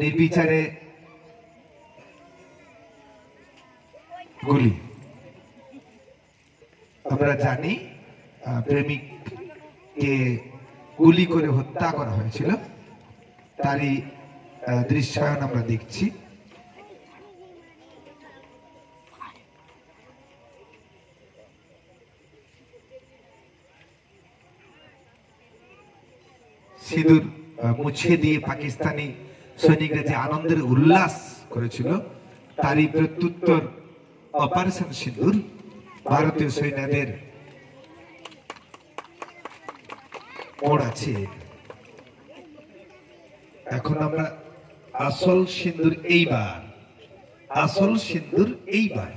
নির্বিচারে গুলি। আমরা জানি প্রেমিককে গুলি করে হত্যা করা হয়েছিল। তারই দৃশ্যায়ন আমরা দেখছি। সিঁদুর মুছে দিয়ে পাকিস্তানি সৈনিকরা যে আনন্দের উল্লাস করেছিল, তারই প্রত্যুত্তর অপারেশন সিঁদুর ভারতীয় সৈন্যদের এখন আমরা আসল সিন্দুর এইবার, আসল সিন্দুর এইবার।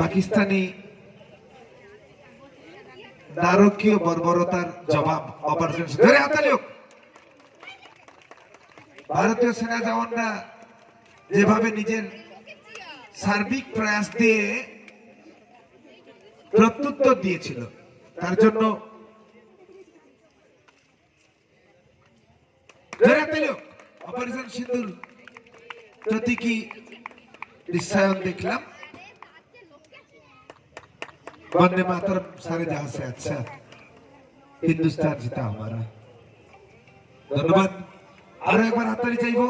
পাকিস্তানি নারকীয় বর্বরতার জবাব অপারেশন ধরে হাতালি হোক। ভারতীয় সেনা জওয়ানরা যেভাবে নিজের সার্বিক প্রয়াস দিয়ে প্রত্যুত্তর দিয়েছিল, তার জন্য অপারেশন প্রতীকী দেখলাম। বন্দে সারে আচ্ছা। হিন্দুস্তান জিতা আমারা। ধন্যবাদ। আরো একবার হাততালি চাইবো